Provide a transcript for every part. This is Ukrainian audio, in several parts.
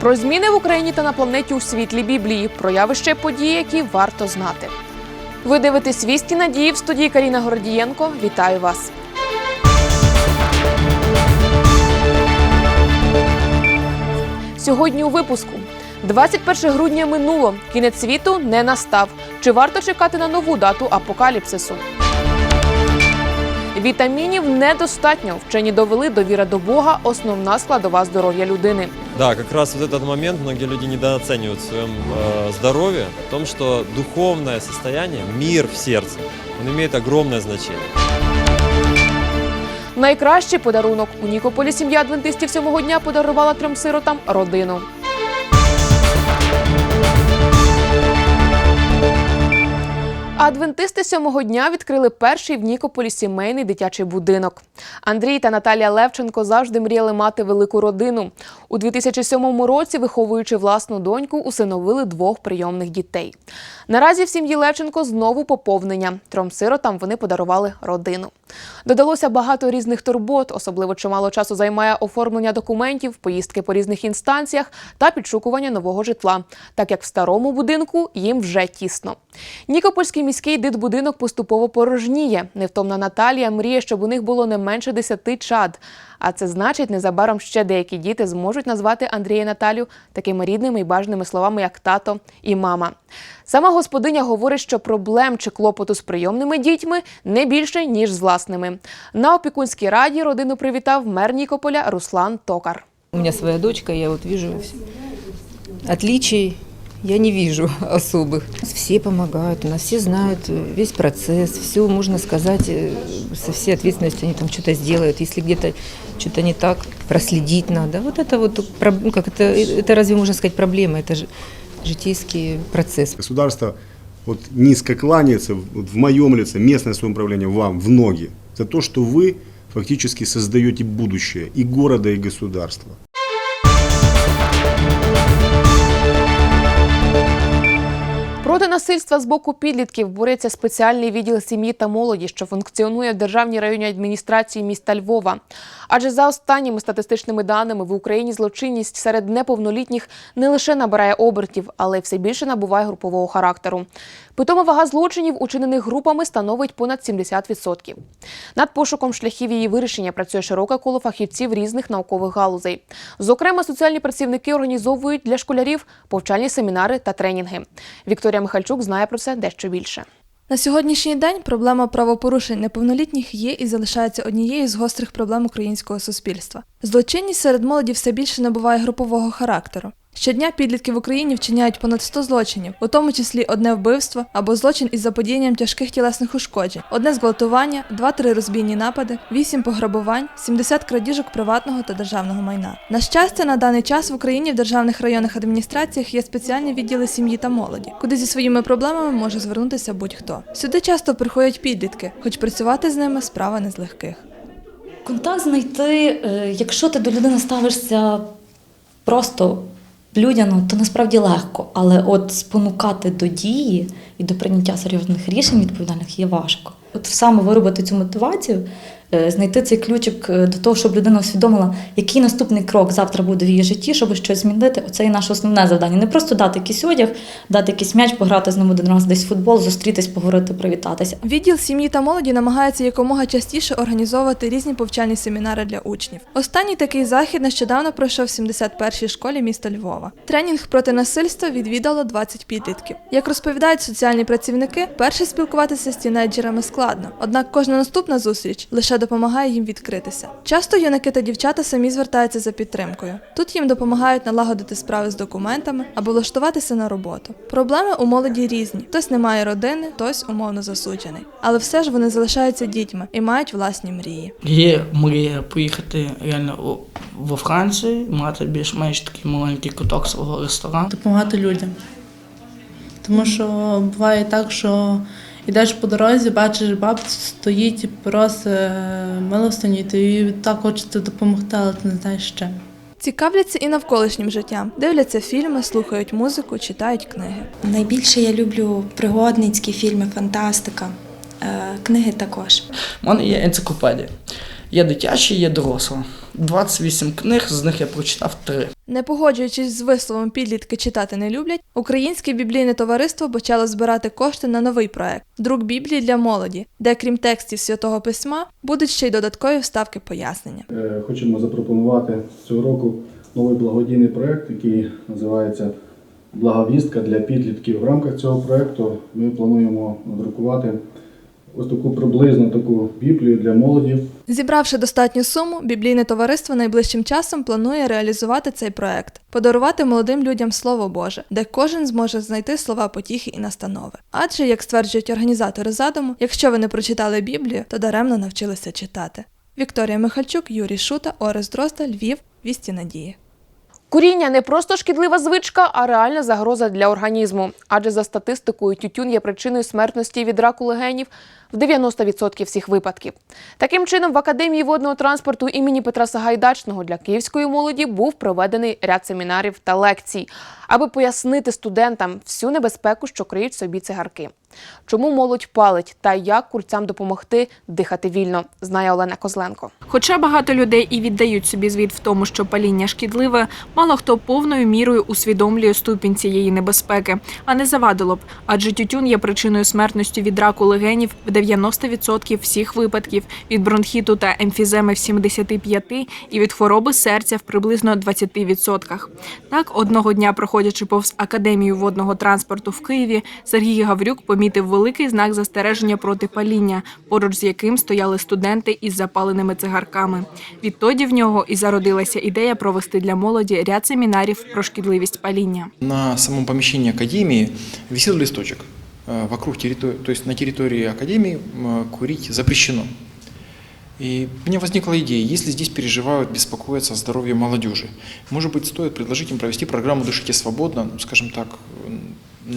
Про зміни в Україні та на планеті у світлі Біблії, про явища події, які варто знати. Ви дивитесь «Вісті надії в студії Каріна Гордієнко. Вітаю вас! Сьогодні у випуску 21 грудня минуло. Кінець світу не настав. Чи варто чекати на нову дату апокаліпсису? Вітамінів недостатньо. Вчені довели довіра до Бога основна складова здоров'я людини. Да, как раз вот этот момент многие люди недооценивают в своем э, здоровье, в том, что духовное состояние, мир в сердце, он имеет огромное значение. Найкращий подарунок у Нікополі сім'я адвентистів сьомого дня подарувала трьом сиротам родину. Адвентисти сьомого дня відкрили перший в Нікополі сімейний дитячий будинок. Андрій та Наталія Левченко завжди мріяли мати велику родину. У 2007 році, виховуючи власну доньку, усиновили двох прийомних дітей. Наразі в сім'ї Левченко знову поповнення. Трьом сиротам вони подарували родину. Додалося багато різних турбот, особливо чимало часу займає оформлення документів, поїздки по різних інстанціях та підшукування нового житла, так як в старому будинку їм вже тісно. Нікопольський міський дитбудинок поступово порожніє. Невтомна Наталія мріє, щоб у них було не менше десяти чад. А це значить, незабаром ще деякі діти зможуть назвати Андрія Наталю такими рідними і бажаними словами, як тато і мама. Сама господиня говорить, що проблем чи клопоту з прийомними дітьми не більше, ніж з власними. На опікунській раді родину привітав мер Нікополя Руслан Токар. У меня своя дочка, я вот вижу отличий, я не вижу особых. Все помогают, у нас все знают э, весь процесс, все можно сказать э, со всей ответственностью, они там что-то сделают. Если где-то что-то не так, проследить надо. Вот это вот, ну, как это, это разве можно сказать проблема, это же житейский процесс. Государство вот низко кланяется вот в моем лице, местное самоуправление вам в ноги за то, что вы фактически создаете будущее и города, и государства. Насильства з боку підлітків бореться спеціальний відділ сім'ї та молоді, що функціонує в державній районній адміністрації міста Львова. Адже за останніми статистичними даними в Україні злочинність серед неповнолітніх не лише набирає обертів, але все більше набуває групового характеру. Питома вага злочинів, учинених групами, становить понад 70%. Над пошуком шляхів її вирішення працює широке коло фахівців різних наукових галузей. Зокрема, соціальні працівники організовують для школярів повчальні семінари та тренінги. Вікторія Михальчук знає про це дещо більше. На сьогоднішній день проблема правопорушень неповнолітніх є і залишається однією з гострих проблем українського суспільства. Злочинність серед молоді все більше набуває групового характеру. Щодня підлітки в Україні вчиняють понад 100 злочинів, у тому числі одне вбивство або злочин із заподіянням тяжких тілесних ушкоджень, одне зґвалтування, 2-3 розбійні напади, 8 пограбувань, 70 крадіжок приватного та державного майна. На щастя, на даний час в Україні в державних районних адміністраціях є спеціальні відділи сім'ї та молоді, куди зі своїми проблемами може звернутися будь-хто. Сюди часто приходять підлітки, хоч працювати з ними справа не з легких. Контакт знайти, е, якщо ти до людини ставишся просто людяно, то насправді легко. Але от спонукати до дії і до прийняття серйозних рішень відповідальних є важко. От саме виробити цю мотивацію, е, знайти цей ключик е, до того, щоб людина усвідомила, який наступний крок завтра буде в її житті, щоб щось змінити. Оце і наше основне завдання. Не просто дати якийсь одяг, дати якийсь м'яч, пограти з ним один раз десь в футбол, зустрітись, поговорити, привітатися. Відділ сім'ї та молоді намагається якомога частіше організовувати різні повчальні семінари для учнів. Останній такий захід нещодавно пройшов в 71-й школі міста Львова. Тренінг проти насильства відвідало 20 підлітків. Як розповідають соціальні працівники, перше спілкуватися з тінейджерами складно, однак кожна наступна зустріч лише допомагає їм відкритися. Часто юнаки та дівчата самі звертаються за підтримкою. Тут їм допомагають налагодити справи з документами або влаштуватися на роботу. Проблеми у молоді різні: хтось не має родини, хтось умовно засуджений. Але все ж вони залишаються дітьми і мають власні мрії. Є мрія поїхати реально во Францію, мати більш-менш такий маленький куток свого ресторану. допомагати людям. Тому що буває так, що йдеш по дорозі, бачиш, бабця стоїть і просить е, милостині, і тобі так хочеться допомогти, але ти не знаєш чим. Цікавляться і навколишнім життям, дивляться фільми, слухають музику, читають книги. Найбільше я люблю пригодницькі фільми, фантастика, е, книги також. У мене є енциклопедія. Є дитячі, є доросла. 28 книг, з них я прочитав 3. Не погоджуючись з висловом підлітки читати не люблять, українське біблійне товариство почало збирати кошти на новий проект друк Біблії для молоді, де крім текстів святого письма будуть ще й додаткові вставки пояснення. Е, Хочемо запропонувати цього року новий благодійний проект, який називається Благовістка для підлітків. В рамках цього проекту ми плануємо надрукувати ось таку приблизно таку біблію для молоді. Зібравши достатню суму, біблійне товариство найближчим часом планує реалізувати цей проект, подарувати молодим людям Слово Боже, де кожен зможе знайти слова потіхи і настанови. Адже, як стверджують організатори задуму, якщо ви не прочитали Біблію, то даремно навчилися читати. Вікторія Михальчук, Юрій Шута, Орес Дрозда, Львів, Вісті Надії. Куріння не просто шкідлива звичка, а реальна загроза для організму. Адже за статистикою тютюн є причиною смертності від раку легенів в 90% всіх випадків. Таким чином, в академії водного транспорту імені Петра Сагайдачного для київської молоді був проведений ряд семінарів та лекцій, аби пояснити студентам всю небезпеку, що криють собі цигарки. Чому молодь палить та як курцям допомогти дихати вільно, знає Олена Козленко. Хоча багато людей і віддають собі звіт в тому, що паління шкідливе, мало хто повною мірою усвідомлює ступінь цієї небезпеки, а не завадило б, адже тютюн є причиною смертності від раку легенів в 90% всіх випадків, від бронхіту та емфіземи в 75% і від хвороби серця в приблизно 20%. Так, одного дня, проходячи повз академію водного транспорту в Києві, Сергій Гаврюк помітив великий знак застереження проти паління, поруч з яким стояли студенти із запаленими цигарками. Відтоді в нього і зародилася ідея провести для молоді ряд семінарів про шкідливість паління. На самом помещении академии висел листочек. Э, Вокруг территории, то есть на территории академии м, курить запрещено. И мне возникла идея, если здесь переживают, беспокоятся о здоровье молодежи, может быть, стоит предложить им провести программу «Дышите свободно», ну, скажем так, м,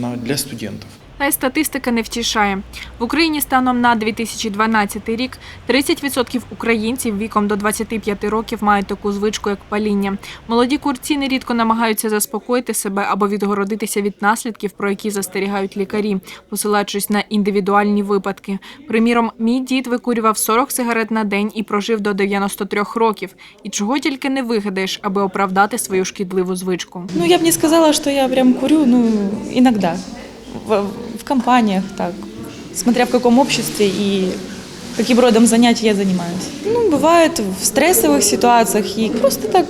на- для студентов. Й статистика не втішає. В Україні станом на 2012 рік 30% українців віком до 25 років мають таку звичку, як паління. Молоді курці нерідко намагаються заспокоїти себе або відгородитися від наслідків, про які застерігають лікарі, посилаючись на індивідуальні випадки. Приміром, мій дід викурював 40 сигарет на день і прожив до 93 років. І чого тільки не вигадаєш, аби оправдати свою шкідливу звичку. Ну, я бы не сказала, что я прям курю, ну, иногда. В, компаниях, так. Смотря в каком обществе и каким родом занятий я занимаюсь. Ну, бывает в стрессовых ситуациях и просто так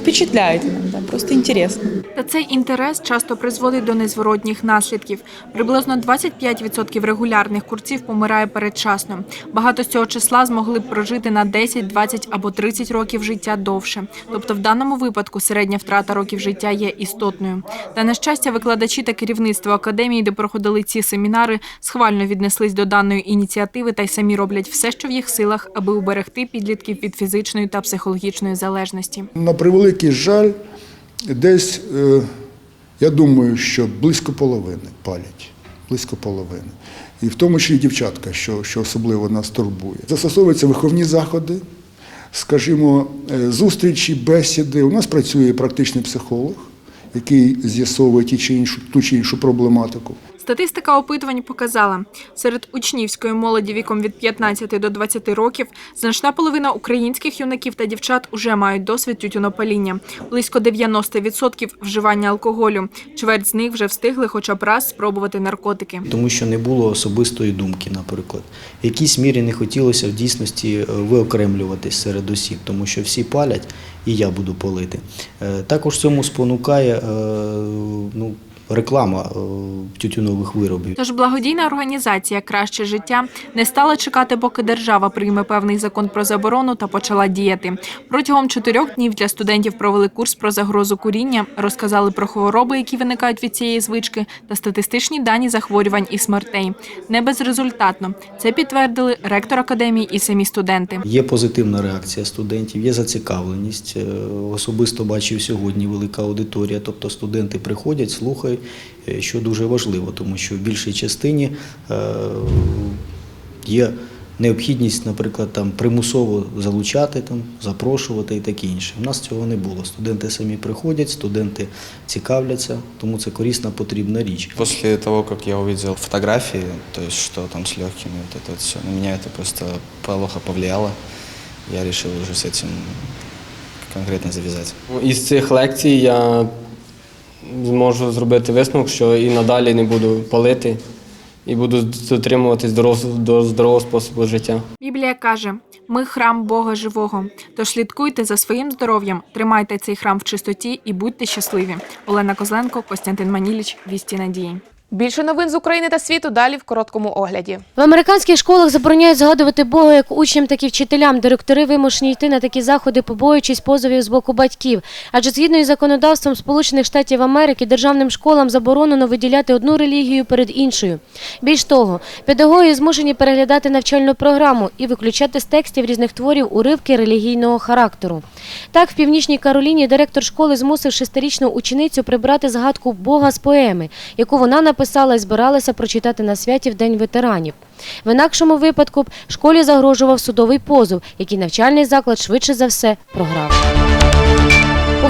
впечатляет просто интересно. Та цей інтерес часто призводить до незворотніх наслідків. Приблизно 25% регулярних курців помирає передчасно. Багато з цього числа змогли б прожити на 10, 20 або 30 років життя довше. Тобто, в даному випадку середня втрата років життя є істотною. Та на щастя, викладачі та керівництво академії, де проходили ці семінари, схвально віднеслись до даної ініціативи та й самі роблять все, що в їх силах, аби уберегти підлітків від фізичної та психологічної залежності. На превеликий жаль, десь, е, я думаю, що близько половини палять. Близько половини. І в тому числі дівчатка, що, що особливо нас турбує. Застосовуються виховні заходи, скажімо, е, зустрічі, бесіди. У нас працює практичний психолог, який з'ясовує ту чи іншу проблематику. Статистика опитувань показала, серед учнівської молоді віком від 15 до 20 років значна половина українських юнаків та дівчат уже мають досвід тютюнопаління. Близько 90% вживання алкоголю. Чверть з них вже встигли хоча б раз спробувати наркотики. тому що не було особистої думки, наприклад. В якійсь мірі не хотілося в дійсності е, виокремлюватись серед осіб, тому що всі палять, і я буду палити. Е, Також цьому спонукає е, ну, реклама е, тютюнових виробів. Тож благодійна організація Краще життя не стала чекати, поки держава прийме певний закон про заборону та почала діяти. Протягом чотирьох днів для студентів провели курс про загрозу куріння, розказали про хвороби, які виникають від цієї звички, та статистичні дані захворювань і смертей. Не безрезультатно. Це підтвердили ректор академії і самі студенти. Є позитивна реакція студентів, є зацікавленість. Е, Особисто бачив сьогодні велика аудиторія, тобто студенти приходять, слухають, що дуже важливо, тому що в більшій частині е, є необхідність, наприклад, там примусово залучати, там, запрошувати і таке інше. У нас цього не було. Студенти самі приходять, студенти цікавляться, тому це корисна потрібна річ. После того, как я увидел фотографии, то есть что там с легкими, вот это все, на меня это просто плохо повлияло. я решил уже с этим конкретно завязать. Із цих лекцій я зможу зробити висновок, що і надалі не буду палити і буду дотримуватись до здорового способу життя. Біблія каже: ми храм Бога живого. Тож слідкуйте за своїм здоров'ям, тримайте цей храм в чистоті і будьте щасливі. Олена Козленко, Костянтин Маніліч, Вісті Надії. Більше новин з України та світу далі в короткому огляді. В американських школах забороняють згадувати Бога як учням, так і вчителям. Директори вимушені йти на такі заходи, побоюючись позовів з боку батьків. Адже згідно із законодавством Сполучених Штатів Америки, державним школам заборонено виділяти одну релігію перед іншою. Більш того, педагоги змушені переглядати навчальну програму і виключати з текстів різних творів уривки релігійного характеру. Так, в Північній Кароліні директор школи змусив шестирічну ученицю прибрати згадку Бога з поеми, яку вона написала і збиралася прочитати на святі в День ветеранів. В інакшому випадку б школі загрожував судовий позов, який навчальний заклад швидше за все програв.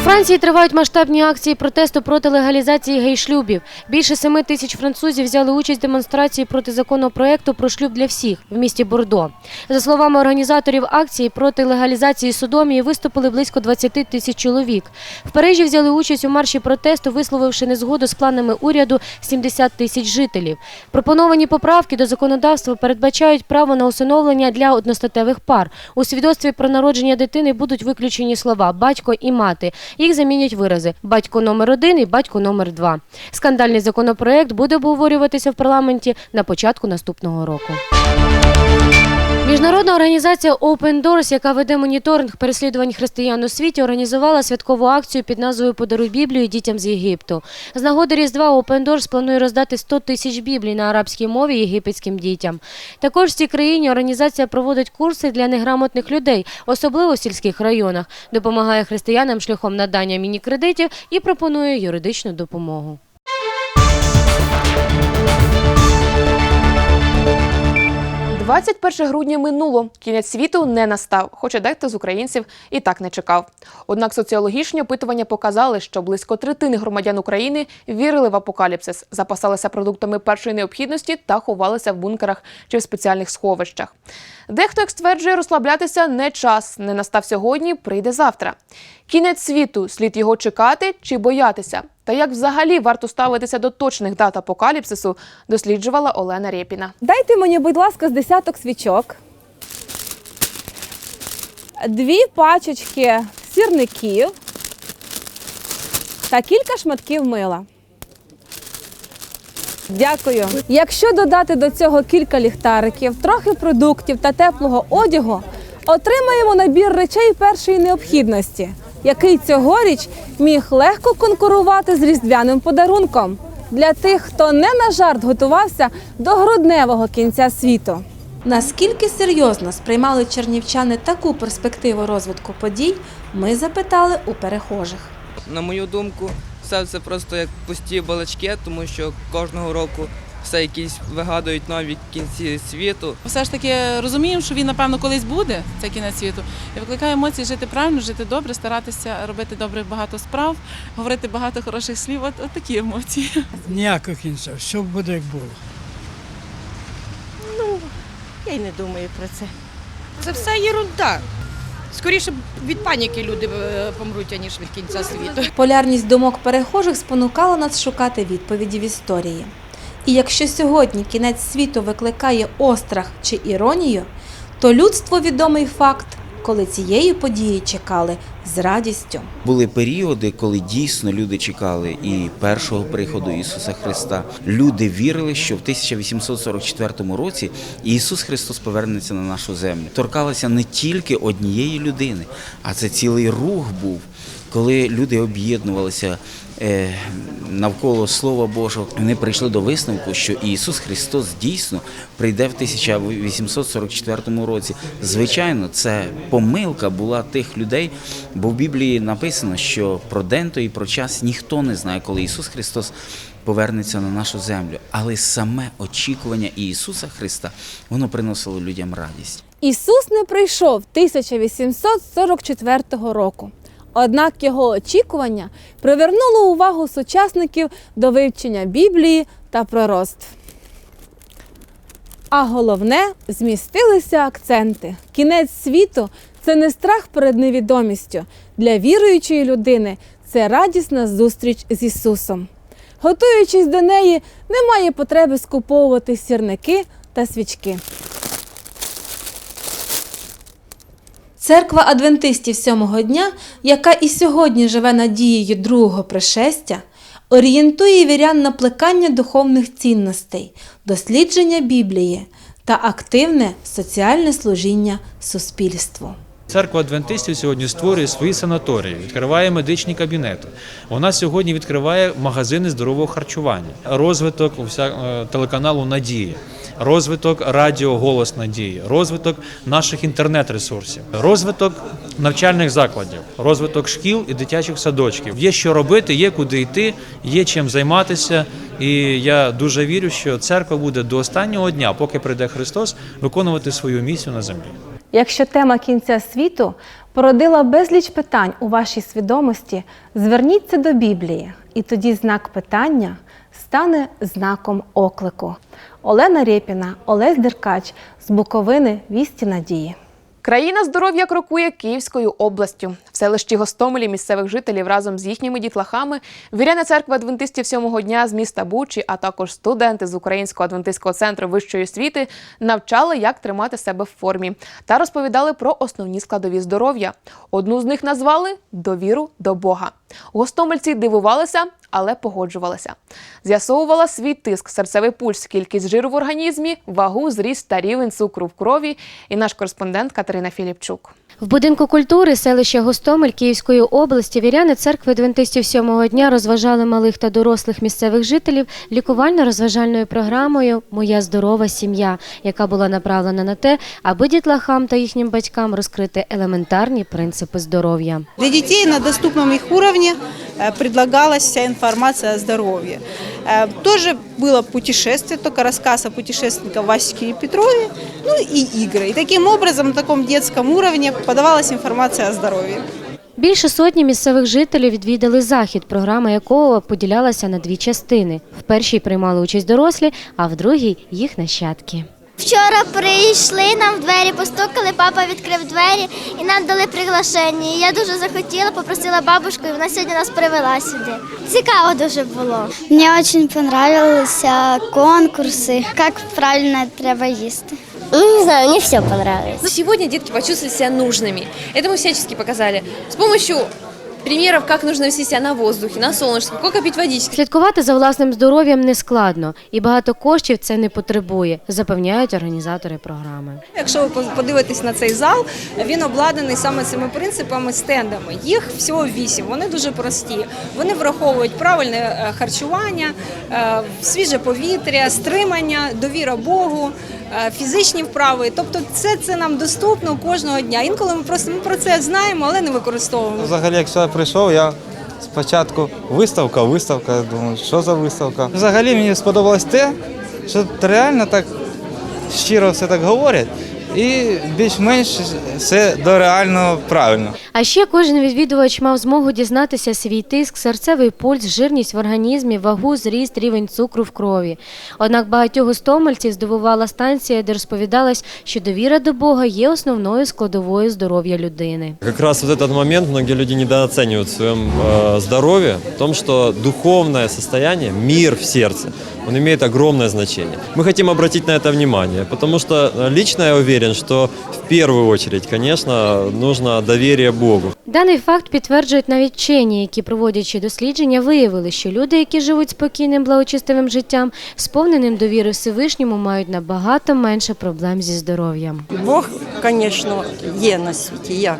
Франції тривають масштабні акції протесту проти легалізації гей-шлюбів. Більше семи тисяч французів взяли участь в демонстрації проти законопроекту про шлюб для всіх в місті Бордо. За словами організаторів акції проти легалізації судомії виступили близько 20 тисяч чоловік. В Парижі взяли участь у марші протесту, висловивши незгоду з планами уряду 70 тисяч жителів. Пропоновані поправки до законодавства передбачають право на усиновлення для одностатевих пар. У свідоцтві про народження дитини будуть виключені слова батько і мати. Їх замінять вирази батько номер один і батько номер два. Скандальний законопроект буде обговорюватися в парламенті на початку наступного року. Міжнародна організація Open Doors, яка веде моніторинг переслідувань християн у світі, організувала святкову акцію під назвою Подаруй Біблію дітям з Єгипту. З нагоди Різдва Open Doors планує роздати 100 тисяч біблій на арабській мові єгипетським дітям. Також в цій країні організація проводить курси для неграмотних людей, особливо в сільських районах, допомагає християнам шляхом надання міні-кредитів і пропонує юридичну допомогу. – 21 грудня минуло. Кінець світу не настав, хоча дехто з українців і так не чекав. Однак соціологічні опитування показали, що близько третини громадян України вірили в апокаліпсис, запасалися продуктами першої необхідності та ховалися в бункерах чи в спеціальних сховищах. Дехто, як стверджує, розслаблятися не час, не настав сьогодні, прийде завтра. Кінець світу, слід його чекати чи боятися? Та як взагалі варто ставитися до точних дат апокаліпсису, досліджувала Олена Рєпіна. Дайте мені, будь ласка, з десяток свічок, дві пачечки сірників та кілька шматків мила. Дякую. Якщо додати до цього кілька ліхтариків, трохи продуктів та теплого одягу, отримаємо набір речей першої необхідності, який цьогоріч міг легко конкурувати з різдвяним подарунком для тих, хто не на жарт готувався до грудневого кінця світу. Наскільки серйозно сприймали чернівчани таку перспективу розвитку подій, ми запитали у перехожих. На мою думку, все це просто як пусті балачки, тому що кожного року все якісь вигадують нові кінці світу. Все ж таки розуміємо, що він напевно колись буде, цей кінець світу, і викликає емоції жити правильно, жити добре, старатися робити добре багато справ, говорити багато хороших слів. От, от такі емоції. Ніякого кінця, все буде як було. Ну, я й не думаю про це. Це все єрунда. Скоріше від паніки люди е, помруть, аніж від кінця світу. Полярність думок перехожих спонукала нас шукати відповіді в історії. І якщо сьогодні кінець світу викликає острах чи іронію, то людство відомий факт, коли цієї події чекали з радістю. Були періоди, коли дійсно люди чекали і першого приходу Ісуса Христа. Люди вірили, що в 1844 році Ісус Христос повернеться на нашу землю. Торкалося не тільки однієї людини, а це цілий рух був. Коли люди об'єднувалися е, навколо Слова Божого, вони прийшли до висновку, що Ісус Христос дійсно прийде в 1844 році. Звичайно, це помилка була тих людей, бо в Біблії написано, що про день той і про час ніхто не знає, коли Ісус Христос повернеться на нашу землю. Але саме очікування Ісуса Христа воно приносило людям радість. Ісус не прийшов 1844 року. Однак його очікування привернуло увагу сучасників до вивчення Біблії та пророцтв. А головне, змістилися акценти. Кінець світу це не страх перед невідомістю. Для віруючої людини це радісна зустріч з Ісусом. Готуючись до неї, немає потреби скуповувати сірники та свічки. Церква адвентистів сьомого дня, яка і сьогодні живе надією другого пришестя, орієнтує вірян на плекання духовних цінностей, дослідження Біблії та активне соціальне служіння суспільству. Церква адвентистів сьогодні створює свої санаторії, відкриває медичні кабінети. Вона сьогодні відкриває магазини здорового харчування, розвиток е, телеканалу Надія, розвиток радіо Голос Надії, розвиток наших інтернет-ресурсів, розвиток навчальних закладів, розвиток шкіл і дитячих садочків. Є що робити, є куди йти, є чим займатися. І я дуже вірю, що церква буде до останнього дня, поки прийде Христос, виконувати свою місію на землі. Якщо тема кінця світу породила безліч питань у вашій свідомості, зверніться до Біблії, і тоді знак питання стане знаком оклику. Олена Рєпіна, Олесь Деркач з Буковини Вісті Надії. Країна здоров'я крокує Київською областю. В селищі Гостомелі місцевих жителів разом з їхніми дітлахами віряна церква адвентистів сьомого дня з міста Бучі, а також студенти з Українського адвентистського центру вищої освіти навчали, як тримати себе в формі, та розповідали про основні складові здоров'я. Одну з них назвали довіру до Бога. Гостомельці дивувалися, але погоджувалися. З'ясовувала свій тиск, серцевий пульс, кількість жиру в організмі, вагу, зріст та рівень цукру в крові. І наш кореспондент Катерина Філіпчук. В будинку культури селища Гостомель Київської області віряни церкви адвентистів сьомого дня розважали малих та дорослих місцевих жителів лікувально-розважальною програмою Моя здорова сім'я, яка була направлена на те, аби дітлахам та їхнім батькам розкрити елементарні принципи здоров'я. Для детей на доступном их уровне э, предлагалась вся информация о здоровье. Э, Тоже было путешествие, только рассказ о путешественниках Васике и Петрове, ну и игры. И таким образом на таком детском уровне подавалась информация о здоровье. Більше сотні місцевих жителів відвідали захід, програма якого поділялася на дві частини. В першій приймали участь дорослі, а в другій їх нащадки. Вчора прийшли, нам в двері постукали, папа відкрив двері і нам дали приглашення. І Я дуже захотіла, попросила бабушку, і вона сьогодні нас привела сюди. Цікаво дуже було. Мені дуже понравилися конкурси, як правильно треба їсти. Ну, не знаю, мені все понравилось. Но сегодня детки почувствовали себя нужными. Это мы всячески показали. С помощью примеров, как нужно вести на воздухе, на солнышке, сколько пить водички. Слідкувати за власним здоров'ям не складно, і багато коштів це не потребує, запевняють організатори програми. Якщо ви подивитесь на цей зал, він обладнаний саме цими принципами стендами. Їх всього вісім. Вони дуже прості. Вони враховують правильне е, харчування, е, свіже повітря, стримання, довіра Богу. Е, Фізичні вправи, тобто все це нам доступно кожного дня. Інколи ми просто ми про це знаємо, але не використовуємо. Взагалі, як сюди прийшов, я спочатку виставка, виставка, я думаю, що за виставка. Взагалі мені сподобалось те, що реально так щиро все так говорять, і більш-менш все до реального правильно. А ще кожен відвідувач мав змогу дізнатися свій тиск, серцевий пульс, жирність в організмі, вагу, зріст, рівень цукру в крові. Однак багатьох гостомельців здивувала станція, де розповідалось, що довіра до Бога є основною складовою здоров'я людини. Как раз вот этот момент многие люди недооценивают в своем э, здоровье, в том, что духовное состояние, мир в сердце, он имеет огромное значение. Мы хотим обратить на это внимание, потому что э, лично я уверен, что в первую очередь, конечно, нужно доверие Богу. Даний факт підтверджують навіть вчені, які, проводячи дослідження, виявили, що люди, які живуть спокійним, благочистивим життям, сповненим довіри Всевишньому, мають набагато менше проблем зі здоров'ям. Бог, звісно, є на світі. Як?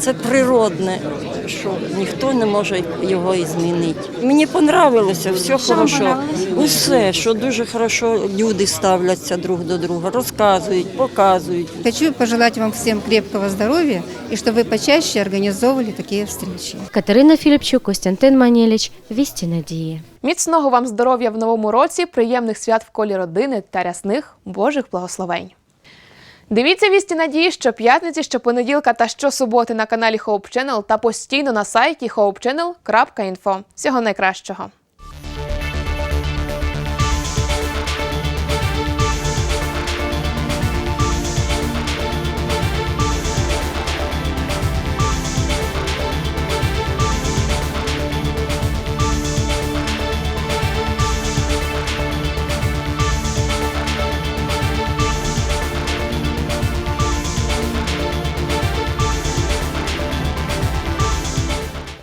Це природне, що ніхто не може його і змінити. Мені понравилося, все хорошо. Усе, що дуже хорошо люди ставляться друг до друга, розказують, показують. Хочу пожелать вам всем крепкого здоровья и чтобы вы почаще организовывали такие встречи. Катерина Філіпчук, Костянтин Маніліч, Вісті Надії. Міцного вам здоров'я в новому році, приємних свят в колі родини та рясних Божих благословень. Дивіться вісті надії щоп'ятниці, щопонеділка та щосуботи на каналі Hope Channel та постійно на сайті hopechannel.info. Всього найкращого!